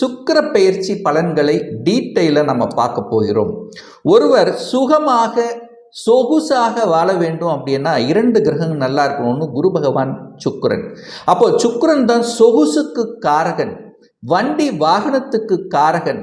சுக்கிர பயிற்சி பலன்களை டீட்டெயிலாக நம்ம பார்க்க போகிறோம். ஒருவர் சுகமாக சொகுசாக வாழ வேண்டும் அப்படின்னா இரண்டு கிரகங்கள் நல்லா இருக்கணும்னு குரு பகவான் சுக்கிரன். அப்போ சுக்கிரன் தான் சொகுசுக்கு காரகன். வண்டி வாகனத்துக்கு காரகன்.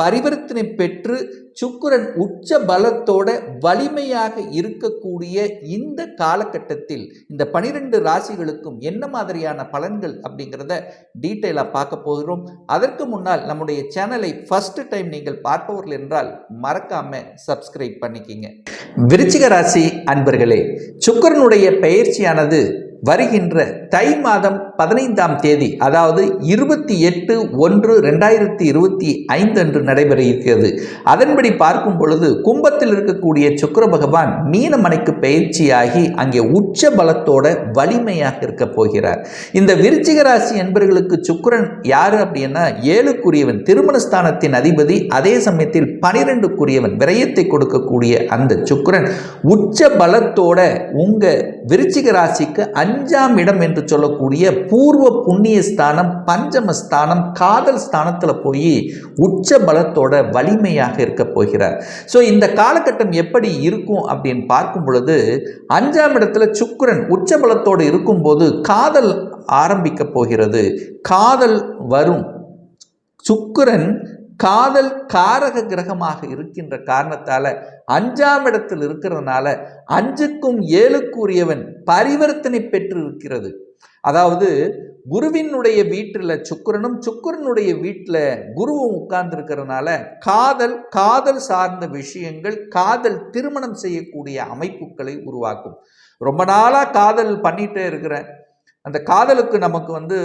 பரிவர்த்தனை பெற்று சுக்கரன் உச்ச பலத்தோட வலிமையாக இருக்கக்கூடிய இந்த காலகட்டத்தில் இந்த பனிரெண்டு ராசிகளுக்கும் என்ன மாதிரியான பலன்கள் அப்படிங்கிறத டீட்டெயிலாக பார்க்க போகிறோம். அதற்கு முன்னால் நம்முடைய சேனலை ஃபர்ஸ்ட் டைம் நீங்கள் பார்ப்பவர்கள் என்றால் மறக்காம சப்ஸ்கிரைப் பண்ணிக்கிங்க. விருச்சிக ராசி அன்பர்களே சுக்கரனுடைய பயிற்சியானது வருகின்ற தை மாதம் பதினைந்தாம் தேதி அதாவது இருபத்தி எட்டு ஒன்று ரெண்டாயிரத்தி இருபத்தி ஐந்து அன்று நடைபெற இருக்கிறது அதன்படி பார்க்கும் பொழுது கும்பத்தில் இருக்கக்கூடிய சுக்கிர பகவான் மீனமனைக்கு பயிற்சியாகி அங்கே உச்ச பலத்தோட வலிமையாக இருக்க போகிறார். இந்த விருச்சிக ராசி என்பவர்களுக்கு சுக்கிரன் யாரு அப்படின்னா ஏழுக்குரியவன் திருமணஸ்தானத்தின் அதிபதி அதே சமயத்தில் பனிரெண்டுக்குரியவன் விரயத்தை கொடுக்கக்கூடிய அந்த சுக்கிரன் உச்ச பலத்தோட உங்க விருச்சிக ராசிக்கு அஞ்சாம் இடம் என்று சொல்லக்கூடிய பூர்வ புண்ணிய ஸ்தானம் பஞ்சம ஸ்தானம் காதல் ஸ்தானத்தில் போய் உச்ச பலத்தோட வலிமையாக இருக்க போகிறார். ஸோ இந்த காலகட்டம் எப்படி இருக்கும் அப்படின்னு பார்க்கும் பொழுது அஞ்சாம் இடத்துல சுக்கிரன் உச்ச பலத்தோடு இருக்கும்போது காதல் ஆரம்பிக்க போகிறது. காதல் வரும். சுக்கிரன் காதல் காரக கிரகமாக இருக்கின்ற காரணத்தால் அஞ்சாம் இடத்தில் இருக்கிறதுனால அஞ்சுக்கும் ஏழுக்குரியவன் பரிவர்த்தனை பெற்று இருக்கிறது அதாவது குருவினுடைய வீட்டில் சுக்கரனும் சுக்கரனுடைய வீட்டில் குருவும் உட்கார்ந்துருக்கிறதுனால காதல் காதல் சார்ந்த விஷயங்கள் காதல் திருமணம் செய்யக்கூடிய அமைப்புகளை உருவாக்கும். ரொம்ப நாளாக காதல் பண்ணிகிட்டே இருக்கிறேன். அந்த காதலுக்கு நமக்கு வந்து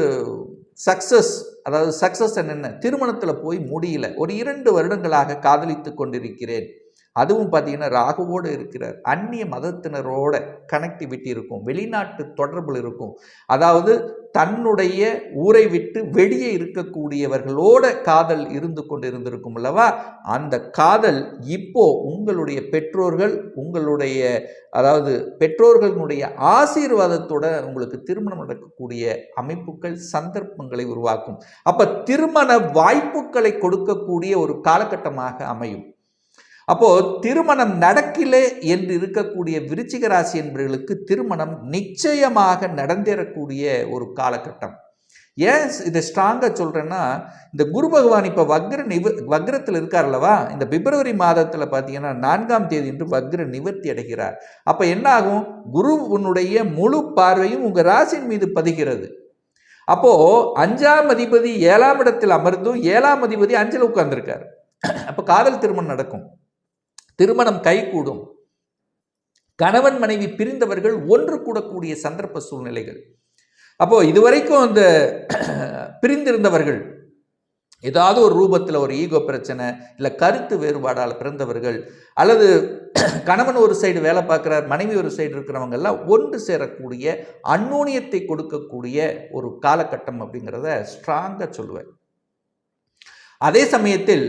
சக்சஸ் அதாவது சக்சஸ் என்னென்ன? திருமணத்தில் போய் முடியல. ஒரு இரண்டு வருடங்களாக காதலித்து கொண்டிருக்கிறேன். அதுவும் பார்த்தீங்கன்னா ராகுவோடு இருக்கிறார். அந்நிய மதத்தினரோட கனெக்டிவிட்டி இருக்கும் வெளிநாட்டு தொடர்பில் இருக்கும். அதாவது தன்னுடைய ஊரை விட்டு வெளியே இருக்கக்கூடியவர்களோட காதல் இருந்து கொண்டு இருந்திருக்கும் அல்லவா? அந்த காதல் இப்போ உங்களுடைய பெற்றோர்கள் உங்களுடைய அதாவது பெற்றோர்களுடைய ஆசீர்வாதத்தோட உங்களுக்கு திருமணம் நடக்கக்கூடிய அமைப்புகள் சந்தர்ப்பங்களை உருவாக்கும். அப்போ திருமண வாய்ப்புகளை கொடுக்கக்கூடிய ஒரு காலகட்டமாக அமையும். அப்போது திருமணம் நடக்கலே என்று இருக்கக்கூடிய விருச்சிக ராசி என்பவர்களுக்கு திருமணம் நிச்சயமாக நடந்தேறக்கூடிய ஒரு காலகட்டம். ஏன் இதை ஸ்ட்ராங்காக சொல்கிறேன்னா இந்த குரு பகவான் இப்போ வக்ர நிவ வக்ரத்தில் இருக்கார் அல்லவா இந்த பிப்ரவரி மாதத்தில் பார்த்தீங்கன்னா நான்காம் தேதி என்று வக்ர நிவர்த்தி அடைகிறார். அப்போ என்ன ஆகும்? குரு உன்னுடைய முழு பார்வையும் உங்கள் ராசியின் மீது பதிகிறது. அப்போ அஞ்சாம் அதிபதி ஏழாம் இடத்தில் அமர்ந்தும் ஏழாம் அதிபதி அஞ்சில் உட்கார்ந்துருக்கார். அப்போ காதல் திருமணம் நடக்கும். திருமணம் கைகூடும். கணவன் மனைவி பிரிந்தவர்கள் ஒன்று கூடக்கூடிய சந்தர்ப்ப சூழ்நிலைகள். அப்போ இதுவரைக்கும் அந்த பிரிந்திருந்தவர்கள் ஏதாவது ஒரு ரூபத்தில் ஒரு ஈகோ பிரச்சனை இல்லை கருத்து வேறுபாடால் பிறந்தவர்கள் அல்லது கணவன் ஒரு சைடு வேலை பார்க்குறார் மனைவி ஒரு சைடு இருக்கிறவங்கெல்லாம் ஒன்று சேரக்கூடிய அந்நூனியத்தை கொடுக்கக்கூடிய ஒரு காலகட்டம் அப்படிங்கிறத ஸ்ட்ராங்காக சொல்லுவேன். அதே சமயத்தில்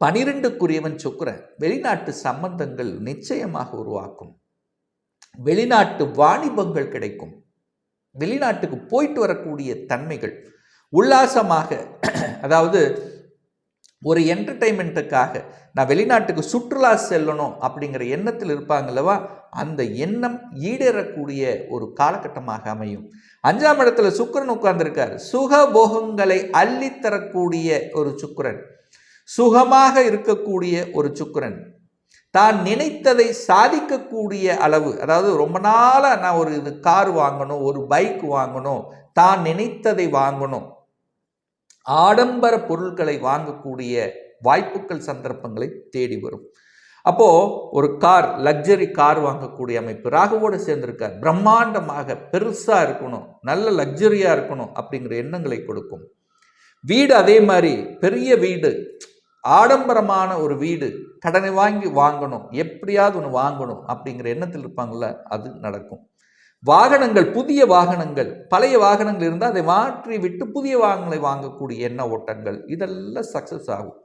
பனிரெண்டுக்குரியவன் சுக்கிரன் வெளிநாட்டு சம்பந்தங்கள் நிச்சயமாக உருவாக்கும். வெளிநாட்டு வாணிபங்கள் கிடைக்கும். வெளிநாட்டுக்கு போயிட்டு வரக்கூடிய தன்மைகள் உல்லாசமாக அதாவது ஒரு என்டர்டைன்மெண்ட்டுக்காக நான் வெளிநாட்டுக்கு சுற்றுலா செல்லணும் அப்படிங்கிற எண்ணத்தில் இருப்பாங்கல்லவா அந்த எண்ணம் ஈடேறக்கூடிய ஒரு காலகட்டமாக அமையும். அஞ்சாம் இடத்துல சுக்கிரன் உட்கார்ந்திருக்கார். சுகபோகங்களை அள்ளித்தரக்கூடிய ஒரு சுக்கிரன். சுகமாக இருக்கக்கூடிய ஒரு சுக்கரன். தான் நினைத்ததை சாதிக்கக்கூடிய அளவு அதாவது ரொம்ப நாளாக நான் ஒரு இது கார் வாங்கணும் ஒரு பைக் வாங்கணும் தான் நினைத்ததை வாங்கணும். ஆடம்பர பொருட்களை வாங்கக்கூடிய வாய்ப்புகள் சந்தர்ப்பங்களை தேடி வரும். அப்போது ஒரு கார் லக்ஸரி கார் வாங்கக்கூடிய அமைப்பு ராகுவோடு சேர்ந்திருக்கார். பிரம்மாண்டமாக பெருசாக இருக்கணும் நல்ல லக்ஸரியாக இருக்கணும் அப்படிங்கிற எண்ணங்களை கொடுக்கும். வீடு அதே மாதிரி பெரிய வீடு ஆடம்பரமான ஒரு வீடு கடனை வாங்கி வாங்கணும் எப்படியாவது ஒன்று வாங்கணும் அப்படிங்கிற எண்ணத்தில் இருப்பாங்கள்ல அது நடக்கும். வாகனங்கள் புதிய வாகனங்கள் பழைய வாகனங்கள் இருந்தால் அதை மாற்றி விட்டு புதிய வாகனங்களை வாங்கக்கூடிய எண்ண ஓட்டங்கள் இதெல்லாம் சக்ஸஸ் ஆகும்.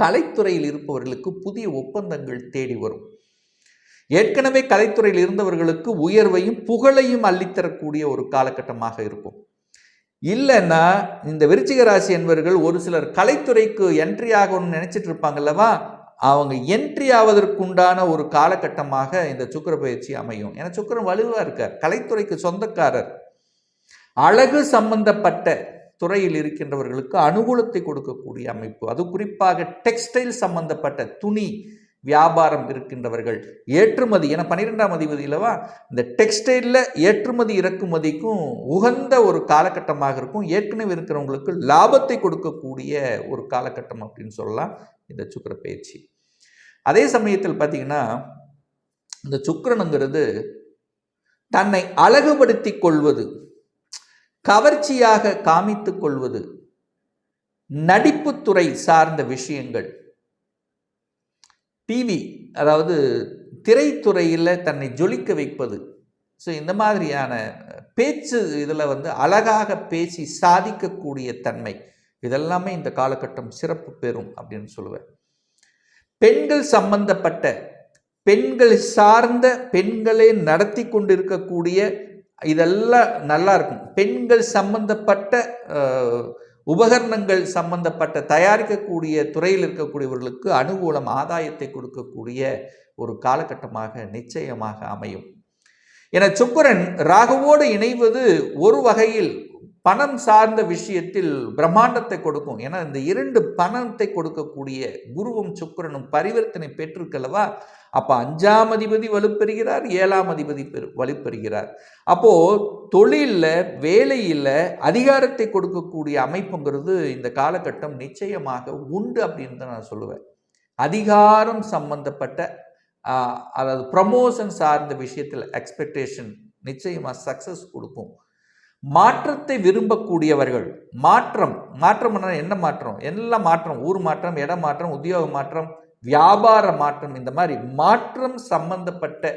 கலைத்துறையில் இருப்பவர்களுக்கு புதிய ஒப்பந்தங்கள் தேடி வரும். ஏற்கனவே கலைத்துறையில் இருந்தவர்களுக்கு உயர்வையும் புகழையும் அள்ளித்தரக்கூடிய ஒரு காலகட்டமாக இருக்கும். இல்லைன்னா இந்த விருச்சிக ராசி என்பவர்கள் ஒரு சிலர் கலைத்துறைக்கு என்ட்ரி ஆகணும்னு நினைச்சிட்டு இருப்பாங்கல்லவா அவங்க என்ட்ரி ஆவதற்குண்டான ஒரு காலகட்டமாக இந்த சுக்கர பயிற்சி அமையும். ஏன்னா சுக்கரன் வலுவாக இருக்கார். கலைத்துறைக்கு சொந்தக்காரர். அழகு சம்பந்தப்பட்ட துறையில் இருக்கின்றவர்களுக்கு அனுகூலத்தை கொடுக்கக்கூடிய அமைப்பு. அது குறிப்பாக டெக்ஸ்டைல் சம்பந்தப்பட்ட துணி வியாபாரம் இருக்கின்றவர்கள். ஏற்றுமதி என பன்னிரெண்டாம் அதிபதியிலவா இந்த டெக்ஸ்டைலில் ஏற்றுமதி இறக்குமதிக்கும் உகந்த ஒரு காலகட்டமாக இருக்கும். ஏற்கனவே இருக்கிறவங்களுக்கு லாபத்தை கொடுக்கக்கூடிய ஒரு காலகட்டம் அப்படின்னு சொல்லலாம் இந்த சுக்கர பயிற்சி அதே சமயத்தில் பார்த்தீங்கன்னா இந்த சுக்கரனுங்கிறது தன்னை அழகுபடுத்தி கொள்வது கவர்ச்சியாக காமித்து கொள்வது நடிப்புத்துறை சார்ந்த விஷயங்கள். டிவி அதாவது திரைத்துறையில் தன்னை ஜொலிக்க வைப்பது. ஸோ இந்த மாதிரியான பேச்சு இதில் வந்து அழகாக பேசி சாதிக்கக்கூடிய தன்மை. இதெல்லாமே இந்த காலகட்டம் சிறப்பு பெறும் அப்படின்னு சொல்லுவேன். பெண்கள் சம்பந்தப்பட்ட பெண்கள் சார்ந்த பெண்களே நடத்தி கொண்டிருக்கக்கூடிய இதெல்லாம் நல்லா இருக்கும். பெண்கள் சம்பந்தப்பட்ட உபகரணங்கள் சம்பந்தப்பட்ட தயாரிக்கக்கூடிய துறையில் இருக்கக்கூடியவர்களுக்கு அனுகூலம் ஆதாயத்தை கொடுக்கக்கூடிய ஒரு காலகட்டமாக நிச்சயமாக அமையும். என சுக்கரன் ராகுவோடு இணைவது ஒரு வகையில் பணம் சார்ந்த விஷயத்தில் பிரம்மாண்டத்தை கொடுக்கும். ஏன்னா இந்த இரண்டு பணத்தை கொடுக்கக்கூடிய குருவும் சுக்கரனும் பரிவர்த்தனை பெற்றிருக்கல்லவா? அப்போ அஞ்சாம் அதிபதி வலுப்பெறுகிறார் ஏழாம் அதிபதி பெரு வலுப்பெறுகிறார். அப்போது தொழிலில் வேலையில் அதிகாரத்தை கொடுக்கக்கூடிய அமைப்புங்கிறது இந்த காலகட்டம் நிச்சயமாக உண்டு அப்படின்னு தான் நான் சொல்லுவேன். அதிகாரம் சம்பந்தப்பட்ட அதாவது ப்ரமோஷன் சார்ந்த விஷயத்தில் எக்ஸ்பெக்டேஷன் நிச்சயமாக சக்ஸஸ் கொடுக்கும். மாற்றத்தை விரும்பக்கூடியவர்கள். மாற்றம். மாற்றம் என்ன மாற்றம்? எல்லாம் மாற்றம். ஊர் மாற்றம் இட மாற்றம் உத்தியோக மாற்றம் வியாபார மாற்றம் இந்த மாதிரி மாற்றம் சம்பந்தப்பட்ட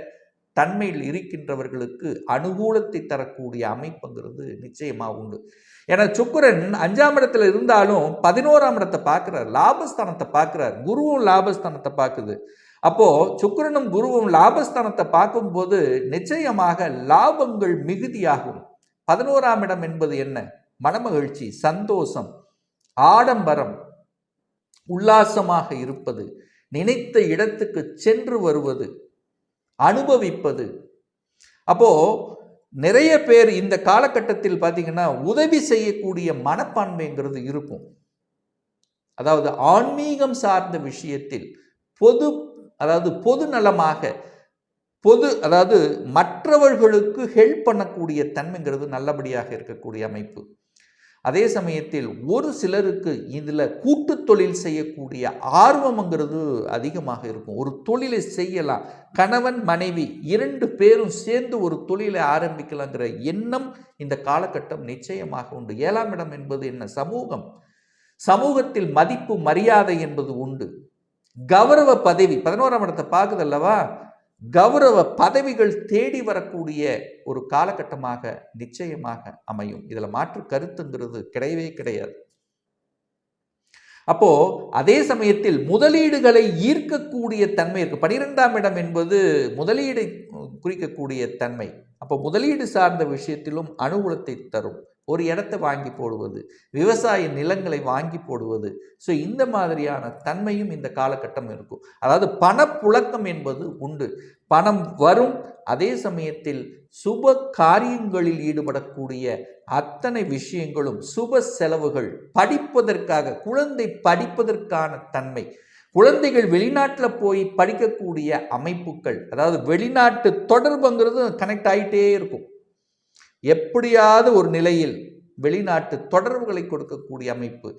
தன்மையில் இருக்கின்றவர்களுக்கு அனுகூலத்தை தரக்கூடிய அமைப்புங்கிறது நிச்சயமாக உண்டு. ஏன்னா சுக்கரன் அஞ்சாம் இடத்துல இருந்தாலும் பதினோராம் இடத்தை பார்க்குறார். லாபஸ்தானத்தை பார்க்குறார். குருவும் லாபஸ்தானத்தை பார்க்குது. அப்போது சுக்கரனும் குருவும் லாபஸ்தானத்தை பார்க்கும்போது நிச்சயமாக லாபங்கள் மிகுதியாகும். பதினோராம் இடம் என்பது என்ன? மனமகிழ்ச்சி சந்தோஷம் ஆடம்பரம் உல்லாசமாக இருப்பது நினைத்த இடத்துக்கு சென்று வருவது அனுபவிப்பது. அப்போ நிறைய பேர் இந்த காலகட்டத்தில் பார்த்தீங்கன்னா உதவி செய்யக்கூடிய மனப்பான்மைங்கிறது இருக்கும். அதாவது ஆன்மீகம் சார்ந்த விஷயத்தில் பொது அதாவது பொது நலமாக பொது அதாவது மற்றவர்களுக்கு ஹெல்ப் பண்ணக்கூடிய தன்மைங்கிறது நல்லபடியாக இருக்கக்கூடிய அமைப்பு. அதே சமயத்தில் ஒரு சிலருக்கு இதில் கூட்டு தொழில் செய்யக்கூடிய ஆர்வம்ங்கிறது அதிகமாக இருக்கும். ஒரு தொழிலை செய்யலாம். கணவன் மனைவி இரண்டு பேரும் சேர்ந்து ஒரு தொழிலை ஆரம்பிக்கலாங்கிற எண்ணம் இந்த காலகட்டம் நிச்சயமாக உண்டு. ஏழாம் இடம் என்பது என்ன? சமூகம். சமூகத்தில் மதிப்பு மரியாதை என்பது உண்டு. கௌரவ பதவி பதினோராம் இடத்தை பார்க்குதல்லவா கௌரவ பதவிகள் தேடி வரக்கூடிய ஒரு காலகட்டமாக நிச்சயமாக அமையும். இதில் மாற்று கருத்துங்கிறது கிடையவே கிடையாது. அப்போ அதே சமயத்தில் முதலீடுகளை ஈர்க்கக்கூடிய தன்மை இருக்கு. பனிரெண்டாம் இடம் என்பது முதலீடு குறிக்கக்கூடிய தன்மை. அப்போ முதலீடு சார்ந்த விஷயத்திலும் அனுகூலத்தை தரும். ஒரு இடத்த வாங்கி போடுவது விவசாய நிலங்களை வாங்கி போடுவது. ஸோ இந்த மாதிரியான தன்மையும் இந்த காலகட்டம் இருக்கும். அதாவது பணப்புழக்கம் என்பது உண்டு. பணம் வரும் அதே சமயத்தில் சுப காரியங்களில் ஈடுபடக்கூடிய அத்தனை விஷயங்களும் சுப செலவுகள் படிப்பதற்காக குழந்தை படிப்பதற்கான தன்மை. குழந்தைகள் வெளிநாட்டில் போய் படிக்கக்கூடிய அமைப்புகள் அதாவது வெளிநாட்டு தொடர்புங்கிறது கனெக்ட் ஆகிட்டே இருக்கும். எப்படியாவது ஒரு நிலையில் வெளிநாட்டு தொடர்புகளை கொடுக்கக்கூடிய அமைப்பு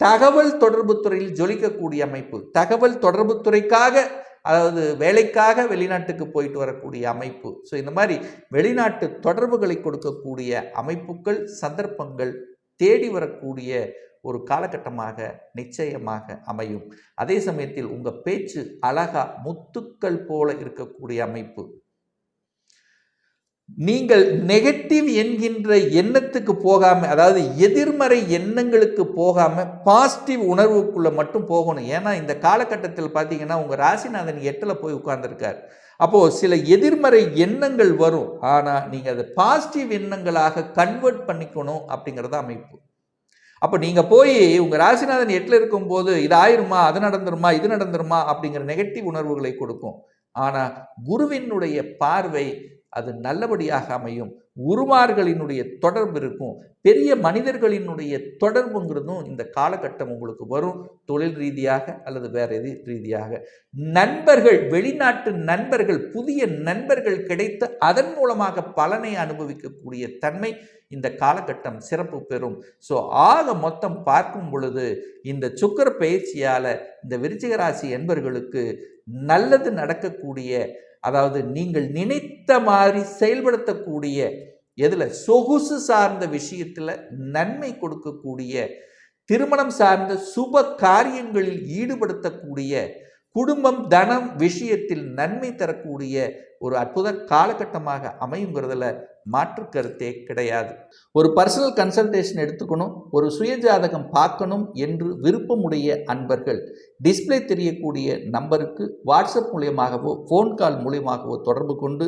தகவல் தொடர்பு துறையில் ஜொலிக்கக்கூடிய அமைப்பு தகவல் தொடர்பு துறைக்காக அதாவது வேலைக்காக வெளிநாட்டுக்கு போயிட்டு வரக்கூடிய அமைப்பு. ஸோ இந்த மாதிரி வெளிநாட்டு தொடர்புகளை கொடுக்கக்கூடிய அமைப்புகள் சந்தர்ப்பங்கள் தேடி வரக்கூடிய ஒரு காலகட்டமாக நிச்சயமாக அமையும். அதே சமயத்தில் உங்கள் பேச்சு அழகா முத்துக்கள் போல இருக்கக்கூடிய அமைப்பு. நீங்கள் நெகட்டிவ் என்கின்ற எண்ணத்துக்கு போகாம அதாவது எதிர்மறை எண்ணங்களுக்கு போகாம பாசிட்டிவ் உணர்வுக்குள்ள மட்டும் போகணும். ஏன்னா இந்த காலகட்டத்தில் பார்த்தீங்கன்னா உங்கள் ராசிநாதன் எட்டில் போய் உட்கார்ந்துருக்கார். அப்போது சில எதிர்மறை எண்ணங்கள் வரும். ஆனால் நீங்கள் அதை பாசிட்டிவ் எண்ணங்களாக கன்வெர்ட் பண்ணிக்கணும் அப்படிங்கிறத அமைப்பு. அப்போ நீங்கள் போய் உங்கள் ராசிநாதன் எட்டில் இருக்கும்போது இது ஆயிருமா அது நடந்துருமா இது நடந்துருமா அப்படிங்கிற நெகட்டிவ் உணர்வுகளை கொடுக்கும். ஆனால் குருவினுடைய பார்வை அது நல்லபடியாக அமையும். உருமார்களினுடைய தொடர்பு இருக்கும். பெரிய மனிதர்களினுடைய தொடர்புங்கிறதும் இந்த காலகட்டம் உங்களுக்கு வரும். தொழில் ரீதியாக அல்லது வேற எது ரீதியாக. நண்பர்கள் வெளிநாட்டு நண்பர்கள் புதிய நண்பர்கள் கிடைத்து அதன் மூலமாக பலனை அனுபவிக்கக்கூடிய தன்மை இந்த காலகட்டம் சிறப்பு பெறும். ஸோ ஆக மொத்தம் பார்க்கும் பொழுது இந்த சுக்கர பயிற்சியால் இந்த விருச்சிகராசி என்பர்களுக்கு நல்லது நடக்கக்கூடிய அதாவது நீங்கள் நினைத்த மாதிரி செயல்படுத்தக்கூடிய எதில்? சொகுசு சார்ந்த விஷயத்தில் நன்மை கொடுக்கக்கூடிய திருமணம் சார்ந்த சுப காரியங்களில் ஈடுபடுத்தக்கூடிய குடும்பம் தனம் விஷயத்தில் நன்மை தரக்கூடிய ஒரு அற்புத காலகட்டமாக அமையுங்கிறதுல மாற்று கருத்தே கிடையாது. ஒரு பர்சனல் கன்சல்டேஷன் எடுத்துக்கணும் ஒரு சுயஜாதகம் பார்க்கணும் என்று விருப்பமுடைய அன்பர்கள் டிஸ்பிளே தெரியக்கூடிய நம்பருக்கு வாட்ஸ்அப் மூலியமாகவோ ஃபோன் கால் மூலியமாகவோ தொடர்பு கொண்டு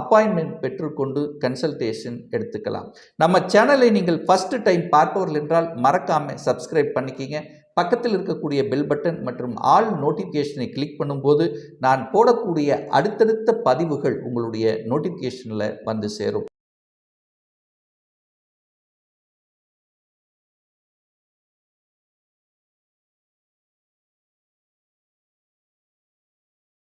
அப்பாயின்மெண்ட் பெற்றுக்கொண்டு கன்சல்டேஷன் எடுத்துக்கலாம். நம்ம சேனலை நீங்கள் ஃபஸ்ட்டு டைம் பார்ப்பவர்கள் என்றால் மறக்காமல் சப்ஸ்கிரைப் பண்ணிக்கிங்க. பக்கத்தில் இருக்கக்கூடிய பெல் பட்டன் மற்றும் ஆல் நோட்டிஃபிகேஷனை கிளிக் பண்ணும்போது நான் போடக்கூடிய அடுத்தடுத்த பதிவுகள் உங்களுடைய நோட்டிஃபிகேஷனில் வந்து சேரும்.